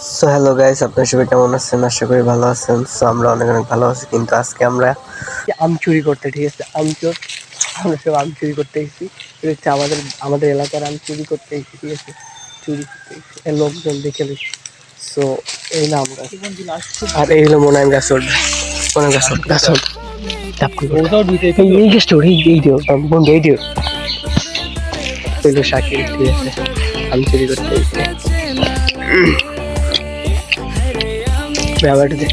So hello guys আপনার সবাই কেমন আছেন? আশা করি ভালো আছেন। সো আমরা অনেক অনেক ভালো আছি, কিন্তু আজকে আমরা আম চুরি করতে, ঠিক আছে? আম চোর, আমরা সব আম চুরি করতে এসেছি। হচ্ছে আমাদের আমাদের এলাকার আম চুরি করতে এসেছি, ঠিক আছে? চুরি করতে এসেছি লোকজন দেখে সো এই না আমরা। আর এই হলো মোনাইম গাছর মোনাইম গাছর গাছর এই গাছটা এই দিও এই দিও আম চুরি করতে ব্যাপারটা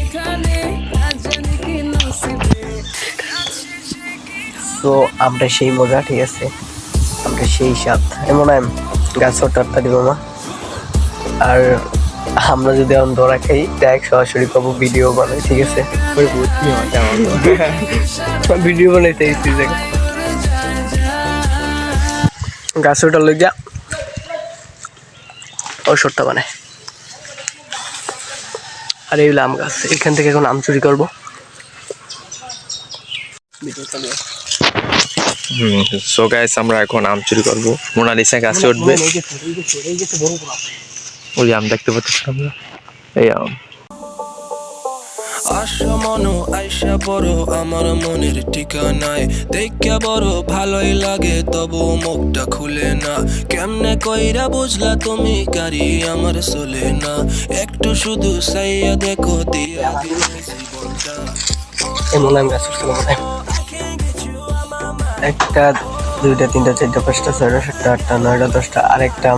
তো আমরা সেই মজা ঠিক আছে? আমরা সেই স্বাদ। এমন গাছ টাট্টা দিব মা আর আমরা যদি এখন দৌড়া খাই ডাইরেক্ট সরাসরি পাবো ভিডিও বানাই ঠিক আছে? ভিডিও বানাইতে এসেছি দেখ গাছ ওটা লই যা ঔষধটা বানায় আর এই হলো আম গাছ। এখান থেকে এখন আম চুরি করব। সো গাইস আমরা এখন আম চুরি করব। মোনালিসা গাছে উঠবে। ওই আম দেখতে পাচ্ছি আমরা এই আম। আসা মনো আইসা বড় আমার মনের ঠিকানায়। দেখা বড় ভালোই লাগে তবু মুখটা খুলে না। কেমনে কইরা বুঝলা তুমি গাড়ি আমার চলে না। একটু শুধু সাইয়া দেখো দিয়া দিলে জীবনটা। এমন আম গাছ উঠছিল। একটা দুইটা তিনটা চারটা পাঁচটা ছয়টা সাতটা আটটা নয়টা দশটা আরেকটা।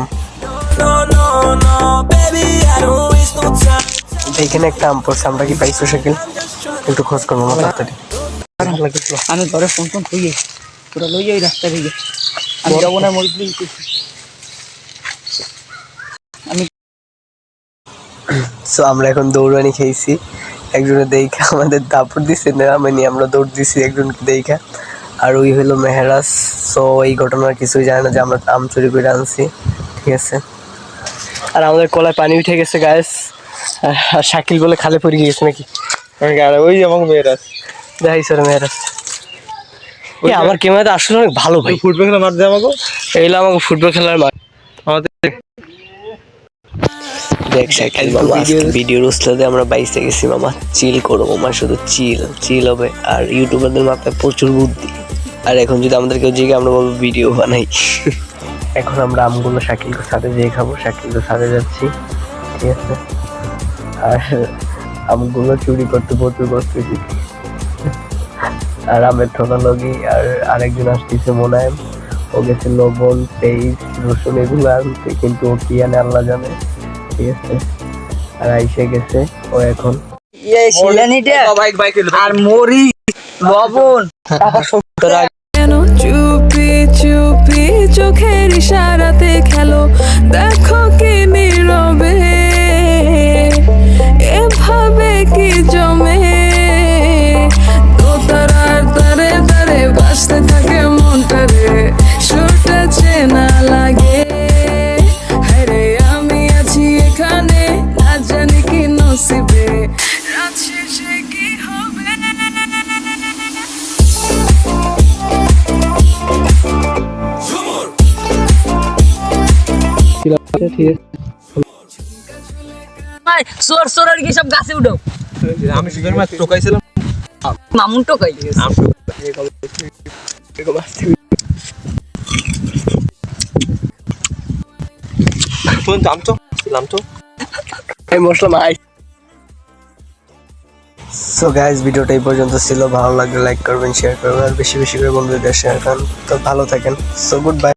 এইখানে একটা আম পড়ছে আমরা কি পাইছো শাকিল? একটু খোঁজ করব আমার তাড়াতাড়ি আমি ঘরে ফোন ফোন থইয়ে লই যাই রাস্তা থেকে আমি যাব না আমি সো আমরা এখন দৌড়ানি খেয়েছি। একজনে দেখা আমাদের দাপড় দিছে না মানে আমরা দৌড় দিছি একজনকে দেখা। আর ওই হলো মেহরাজ। সো এই ঘটনার কিছুই জানে না যে আমরা আম চুরি করে আনছি। ঠিক আছে? আর আমাদের কলায় পানি উঠে গেছে আর শাকিল বলে খালে পড়ে গিয়েছে নাকি? ওই আমাকে মেয়েরা দেখাই স্যার মেহরাজ এ, আমার ক্যামেরাটা আসলে অনেক ভালো ভাই। ফুটবল খেলা মাঠ দেয় আমাকে? এইগুলো আমাকে ফুটবল খেলার মাঠ। আমাদের দেখ শাকিল মামা ভিডিওর উস্তাদে আমরা বাইসে গেছি মামা চিল করো মামা শুধু চিল চিল হবে। আর ইউটিউবারদের মাথায় প্রচুর বুদ্ধি। আর এখন যদি আমাদের কেউ জিগে আমরা বলব ভিডিও বানাই। এখন আমরা আমগুলো শাকিলকে সাথে যেয়ে খাব। শাকিলকে সাথে যাচ্ছি। ঠিক আছে? আর আমগুলো চুরি করতে প্রচুর করতেছি আর আমের ঠোনা লগি আর আরেকজন আসতেছে মোনায়েম। ও গেছে লবণ পেস্ট রসুন এগুলো আনতে কিন্তু ও কি আনে আল্লাহ জানে। ঠিক আছে? আর আইসে গেছে ও এখন। ইয়ে আর মরি লবণ। চুপি চুপি চোখের ইশারাতে খেলো। দেখো কি সোর সোর আর কি সব গাছে উঠো। আমি সুগার মাছ টোকাইছিলাম মামুন টোকাই দাম তো দাম তো এই মশলা মাই। সো গাইজ ভিডিওটা এই পর্যন্ত ছিল। ভালো লাগলে লাইক করবেন শেয়ার করবেন আর বেশি বেশি করে বন্ধুদের শেয়ার করেন। তো ভালো থাকেন। So good bye